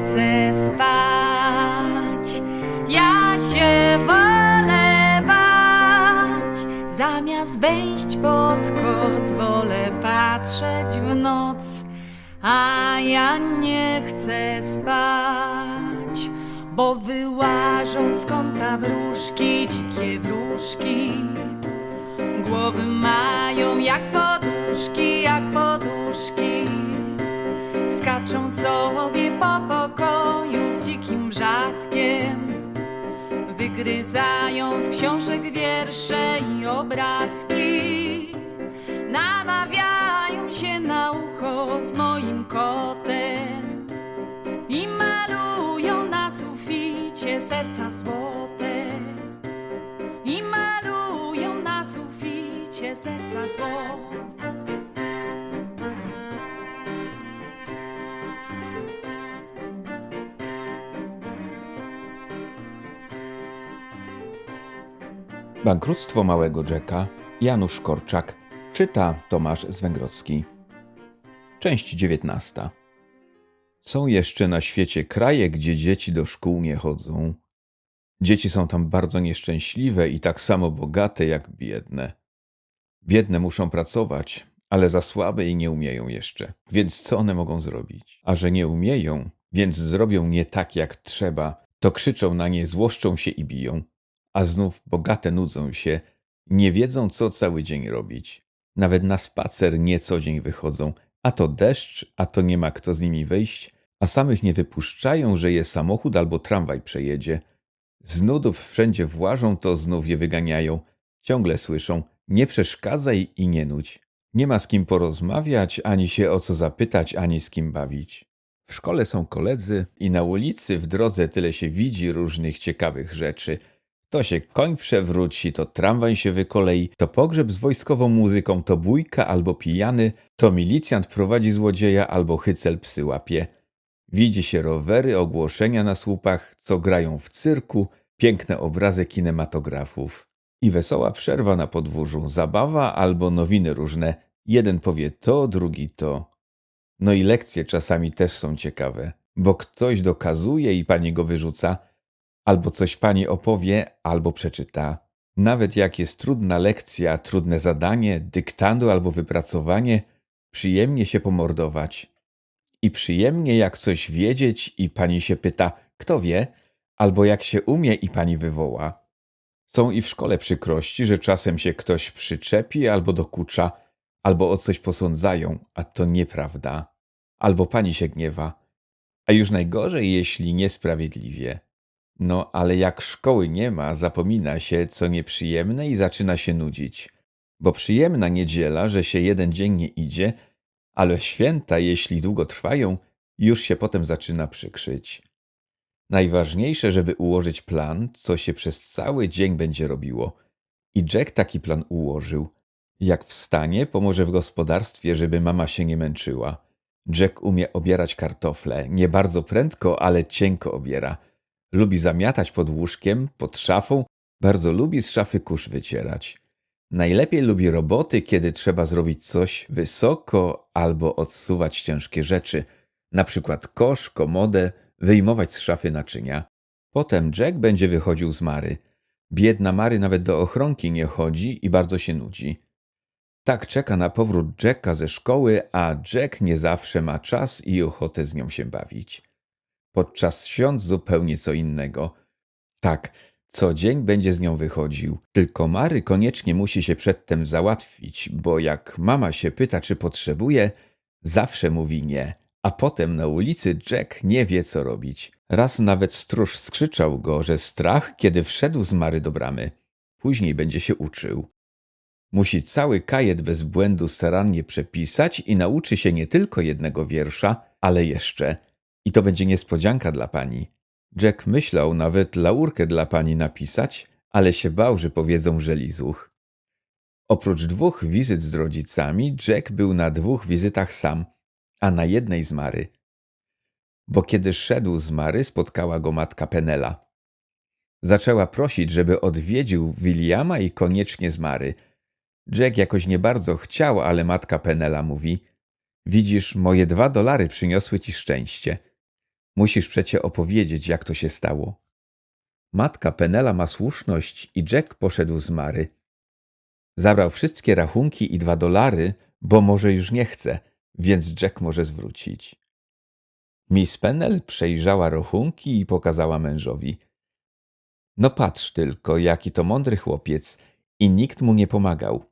chcę spać. Ja się wolę bać. Zamiast wejść pod koc, wolę patrzeć w noc. A ja nie chcę spać, bo wyłażą z kąta wróżki, dzikie wróżki. Głowy mają jak poduszki, jak poduszki. Skaczą sobie Wygryzają z książek wiersze i obrazki. Namawiają się na ucho z moim kotem. I malują na suficie serca złote. I malują na suficie serca złote. Bankructwo małego Jacka. Janusz Korczak. Czyta Tomasz Zwęgrowski. Część dziewiętnasta. Są jeszcze na świecie kraje, gdzie dzieci do szkół nie chodzą. Dzieci są tam bardzo nieszczęśliwe i tak samo bogate jak biedne. Biedne muszą pracować, ale za słabe i nie umieją jeszcze. Więc co one mogą zrobić? A że nie umieją, więc zrobią nie tak jak trzeba, to krzyczą na nie, złoszczą się i biją. A znów bogate nudzą się, nie wiedzą co cały dzień robić. Nawet na spacer nie co dzień wychodzą, a to deszcz, a to nie ma kto z nimi wyjść, a samych nie wypuszczają, że je samochód albo tramwaj przejedzie. Z nudów wszędzie włażą, to znów je wyganiają. Ciągle słyszą, nie przeszkadzaj i nie nudź. Nie ma z kim porozmawiać, ani się o co zapytać, ani z kim bawić. W szkole są koledzy i na ulicy w drodze tyle się widzi różnych ciekawych rzeczy. To się koń przewróci, to tramwaj się wykolei, to pogrzeb z wojskową muzyką, to bójka albo pijany, to milicjant prowadzi złodzieja albo hycel psy łapie. Widzi się rowery, ogłoszenia na słupach, co grają w cyrku, piękne obrazy kinematografów. I wesoła przerwa na podwórzu, zabawa albo nowiny różne. Jeden powie to, drugi to. No i lekcje czasami też są ciekawe, bo ktoś dokazuje i pani go wyrzuca, albo coś pani opowie, albo przeczyta. Nawet jak jest trudna lekcja, trudne zadanie, dyktando albo wypracowanie, przyjemnie się pomordować. I przyjemnie jak coś wiedzieć i pani się pyta, kto wie, albo jak się umie i pani wywoła. Są i w szkole przykrości, że czasem się ktoś przyczepi albo dokucza, albo o coś posądzają, a to nieprawda. Albo pani się gniewa. A już najgorzej, jeśli niesprawiedliwie. No, ale jak szkoły nie ma, zapomina się, co nieprzyjemne i zaczyna się nudzić. Bo przyjemna niedziela, że się jeden dzień nie idzie, ale święta, jeśli długo trwają, już się potem zaczyna przykrzyć. Najważniejsze, żeby ułożyć plan, co się przez cały dzień będzie robiło. I Jack taki plan ułożył. Jak wstanie, pomoże w gospodarstwie, żeby mama się nie męczyła. Jack umie obierać kartofle, nie bardzo prędko, ale cienko obiera. Lubi zamiatać pod łóżkiem, pod szafą, bardzo lubi z szafy kurz wycierać. Najlepiej lubi roboty, kiedy trzeba zrobić coś wysoko albo odsuwać ciężkie rzeczy, na przykład kosz, komodę, wyjmować z szafy naczynia. Potem Jack będzie wychodził z Mary. Biedna Mary nawet do ochronki nie chodzi i bardzo się nudzi. Tak czeka na powrót Jacka ze szkoły, a Jack nie zawsze ma czas i ochotę z nią się bawić. Podczas świąt zupełnie co innego. Tak, co dzień będzie z nią wychodził. Tylko Mary koniecznie musi się przedtem załatwić, bo jak mama się pyta, czy potrzebuje, zawsze mówi nie. A potem na ulicy Jack nie wie, co robić. Raz nawet stróż skrzyczał go, że strach, kiedy wszedł z Mary do bramy. Później będzie się uczył. Musi cały kajet bez błędu starannie przepisać i nauczy się nie tylko jednego wiersza, ale jeszcze. I to będzie niespodzianka dla pani. Jack myślał nawet laurkę dla pani napisać, ale się bał, że powiedzą, że lizuch. Oprócz dwóch wizyt z rodzicami, Jack był na dwóch wizytach sam, a na jednej z Mary. Bo kiedy szedł z Mary, spotkała go matka Penela. Zaczęła prosić, żeby odwiedził Williama i koniecznie z Mary. Jack jakoś nie bardzo chciał, ale matka Penela mówi: Widzisz, moje dwa dolary przyniosły ci szczęście. Musisz przecie opowiedzieć, jak to się stało. Matka Penela ma słuszność i Jack poszedł z Mary. Zabrał wszystkie rachunki i dwa dolary, bo może już nie chce, więc Jack może zwrócić. Miss Pennell przejrzała rachunki i pokazała mężowi. No patrz tylko, jaki to mądry chłopiec i nikt mu nie pomagał.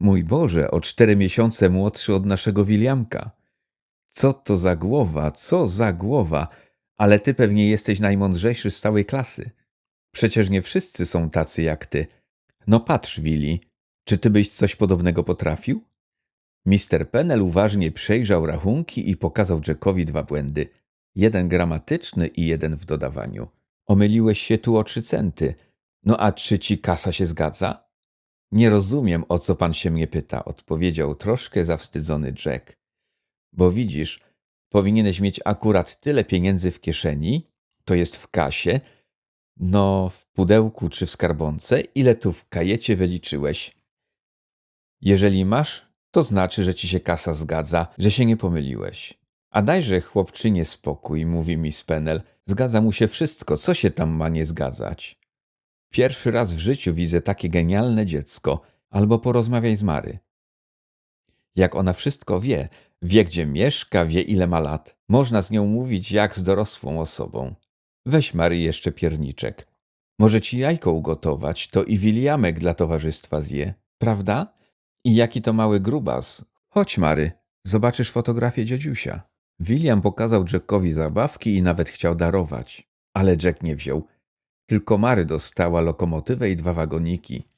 Mój Boże, o cztery miesiące młodszy od naszego Williamka. Co to za głowa, co za głowa, ale ty pewnie jesteś najmądrzejszy z całej klasy. Przecież nie wszyscy są tacy jak ty. No patrz, Willi, czy ty byś coś podobnego potrafił? Mister Pennell uważnie przejrzał rachunki i pokazał Jackowi dwa błędy. Jeden gramatyczny i jeden w dodawaniu. Omyliłeś się tu o trzy centy. No a czy ci kasa się zgadza? Nie rozumiem, o co pan się mnie pyta, odpowiedział troszkę zawstydzony Jack. Bo widzisz, powinieneś mieć akurat tyle pieniędzy w kieszeni, to jest w kasie, no w pudełku czy w skarbonce, ile tu w kajecie wyliczyłeś. Jeżeli masz, to znaczy, że ci się kasa zgadza, że się nie pomyliłeś. A dajże chłopczynie spokój, mówi mi Spenel. Zgadza mu się wszystko, co się tam ma nie zgadzać. Pierwszy raz w życiu widzę takie genialne dziecko, albo porozmawiaj z Mary. Jak ona wszystko wie, wie gdzie mieszka, wie ile ma lat. Można z nią mówić jak z dorosłą osobą. Weź Mary jeszcze pierniczek. Może ci jajko ugotować, to i Williamek dla towarzystwa zje, prawda? I jaki to mały grubas. Chodź Mary, zobaczysz fotografię dziadziusia. William pokazał Jackowi zabawki i nawet chciał darować, ale Jack nie wziął. Tylko Mary dostała lokomotywę i dwa wagoniki.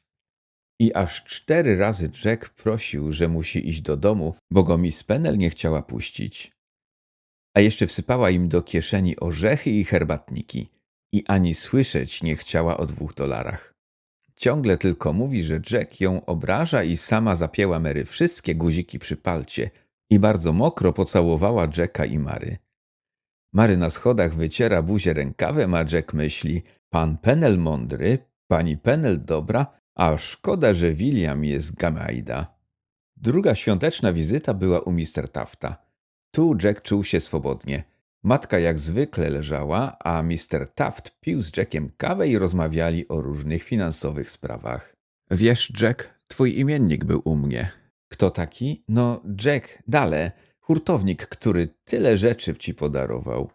I aż cztery razy Jack prosił, że musi iść do domu, bo go Miss Pennell nie chciała puścić. A jeszcze wsypała im do kieszeni orzechy i herbatniki. I ani słyszeć nie chciała o dwóch dolarach. Ciągle tylko mówi, że Jack ją obraża i sama zapięła Mary wszystkie guziki przy palcie i bardzo mokro pocałowała Jacka i Mary. Mary na schodach wyciera buzię rękawem, a Jack myśli, pan Pennell mądry, pani Pennell dobra, a szkoda, że William jest gamajda. Druga świąteczna wizyta była u Mr. Tafta. Tu Jack czuł się swobodnie. Matka jak zwykle leżała, a Mr. Taft pił z Jackiem kawę i rozmawiali o różnych finansowych sprawach. Wiesz, Jack, twój imiennik był u mnie. Kto taki? No, Jack Dale, hurtownik, który tyle rzeczy ci podarował.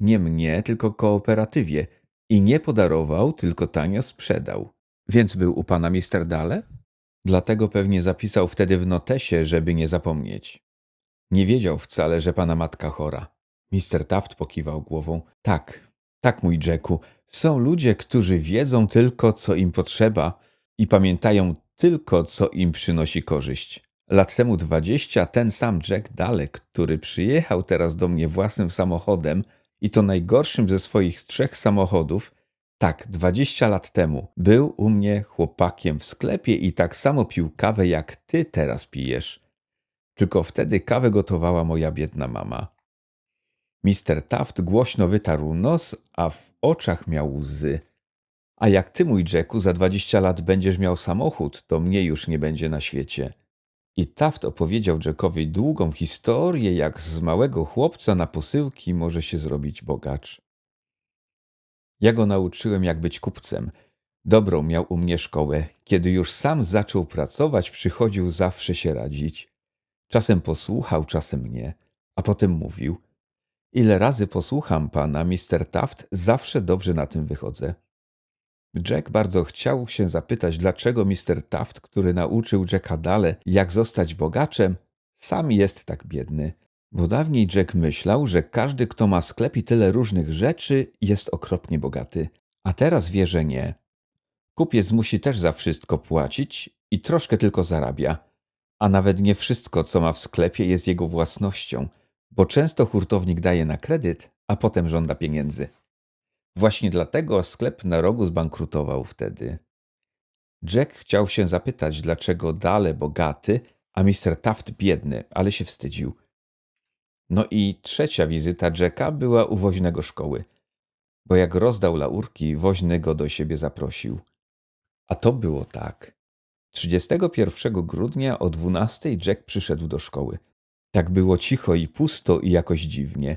Nie mnie, tylko kooperatywie. I nie podarował, tylko tanio sprzedał. Więc był u pana Mr. Dale? Dlatego pewnie zapisał wtedy w notesie, żeby nie zapomnieć. Nie wiedział wcale, że pana matka chora. Mister Taft pokiwał głową. Tak, tak, mój Jacku. Są ludzie, którzy wiedzą tylko, co im potrzeba i pamiętają tylko, co im przynosi korzyść. Lat temu dwadzieścia ten sam Jack Dalek, który przyjechał teraz do mnie własnym samochodem i to najgorszym ze swoich trzech samochodów, tak, dwadzieścia lat temu, był u mnie chłopakiem w sklepie i tak samo pił kawę, jak ty teraz pijesz. Tylko wtedy kawę gotowała moja biedna mama. Mister Taft głośno wytarł nos, a w oczach miał łzy. A jak ty, mój Jacku, za dwadzieścia lat będziesz miał samochód, to mnie już nie będzie na świecie. I Taft opowiedział Jackowi długą historię, jak z małego chłopca na posyłki może się zrobić bogacz. Ja go nauczyłem, jak być kupcem. Dobrą miał u mnie szkołę. Kiedy już sam zaczął pracować, przychodził zawsze się radzić. Czasem posłuchał, czasem nie, a potem mówił – Ile razy posłucham pana, Mr. Taft, zawsze dobrze na tym wychodzę. Jack bardzo chciał się zapytać, dlaczego Mr. Taft, który nauczył Jacka Dale, jak zostać bogaczem, sam jest tak biedny. Bo dawniej Jack myślał, że każdy, kto ma sklep i tyle różnych rzeczy, jest okropnie bogaty. A teraz wie, że nie. Kupiec musi też za wszystko płacić i troszkę tylko zarabia. A nawet nie wszystko, co ma w sklepie, jest jego własnością, bo często hurtownik daje na kredyt, a potem żąda pieniędzy. Właśnie dlatego sklep na rogu zbankrutował wtedy. Jack chciał się zapytać, dlaczego Dale bogaty, a Mr. Taft biedny, ale się wstydził. No i trzecia wizyta Jacka była u woźnego szkoły, bo jak rozdał laurki, woźny go do siebie zaprosił. A to było tak. 31 grudnia o 12 Jack przyszedł do szkoły. Tak było cicho i pusto i jakoś dziwnie.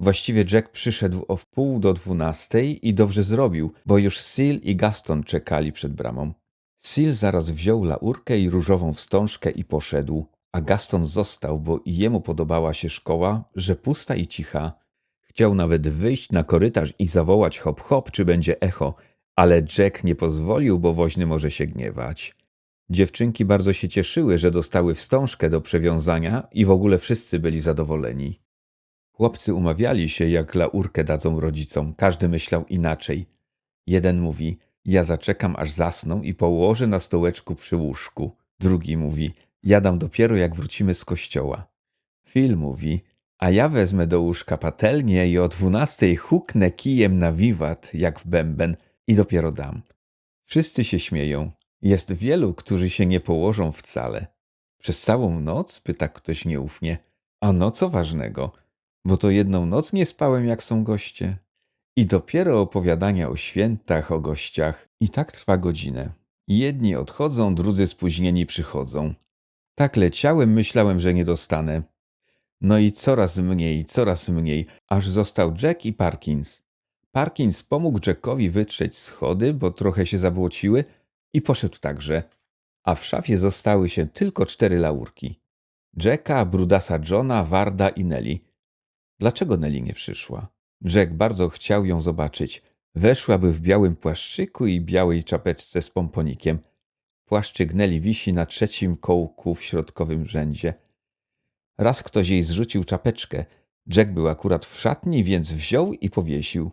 Właściwie Jack przyszedł o wpół do dwunastej i dobrze zrobił, bo już Sil i Gaston czekali przed bramą. Sil zaraz wziął laurkę i różową wstążkę i poszedł, a Gaston został, bo i jemu podobała się szkoła, że pusta i cicha. Chciał nawet wyjść na korytarz i zawołać hop hop, czy będzie echo, ale Jack nie pozwolił, bo woźny może się gniewać. Dziewczynki bardzo się cieszyły, że dostały wstążkę do przewiązania i w ogóle wszyscy byli zadowoleni. Chłopcy umawiali się, jak laurkę dadzą rodzicom. Każdy myślał inaczej. Jeden mówi, ja zaczekam aż zasną i położę na stołeczku przy łóżku. Drugi mówi, ja dam dopiero jak wrócimy z kościoła. Phil mówi, a ja wezmę do łóżka patelnię i o dwunastej huknę kijem na wiwat, jak w bęben i dopiero dam. Wszyscy się śmieją. Jest wielu, którzy się nie położą wcale. Przez całą noc? pyta ktoś nieufnie. A no co ważnego? Bo to jedną noc nie spałem, jak są goście. I dopiero opowiadania o świętach, o gościach. I tak trwa godzinę. Jedni odchodzą, drudzy spóźnieni przychodzą. Tak leciałem, myślałem, że nie dostanę. No i coraz mniej, coraz mniej, aż został Jack i Parkins. Parkins pomógł Jackowi wytrzeć schody, bo trochę się zabłociły i poszedł także. A w szafie zostały się tylko cztery laurki. Jacka, Brudasa Johna, Warda i Nelly. Dlaczego Nelly nie przyszła? Jack bardzo chciał ją zobaczyć. Weszłaby w białym płaszczyku i białej czapeczce z pomponikiem. Płaszczyk wisi na trzecim kołku w środkowym rzędzie. Raz ktoś jej zrzucił czapeczkę. Jack był akurat w szatni, więc wziął i powiesił.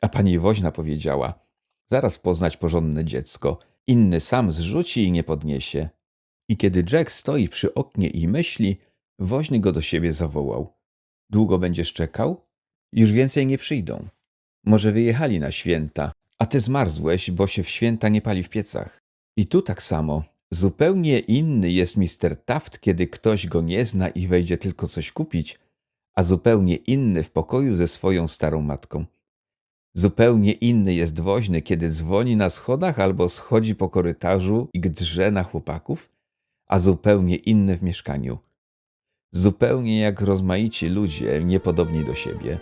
A pani woźna powiedziała: Zaraz poznać porządne dziecko. Inny sam zrzuci i nie podniesie. I kiedy Jack stoi przy oknie i myśli, woźny go do siebie zawołał. Długo będziesz czekał? Już więcej nie przyjdą. Może wyjechali na święta, a ty zmarzłeś, bo się w święta nie pali w piecach. I tu tak samo. Zupełnie inny jest Mr. Taft, kiedy ktoś go nie zna i wejdzie tylko coś kupić, a zupełnie inny w pokoju ze swoją starą matką. Zupełnie inny jest woźny, kiedy dzwoni na schodach albo schodzi po korytarzu i drze na chłopaków, a zupełnie inny w mieszkaniu. Zupełnie jak rozmaici ludzie, niepodobni do siebie.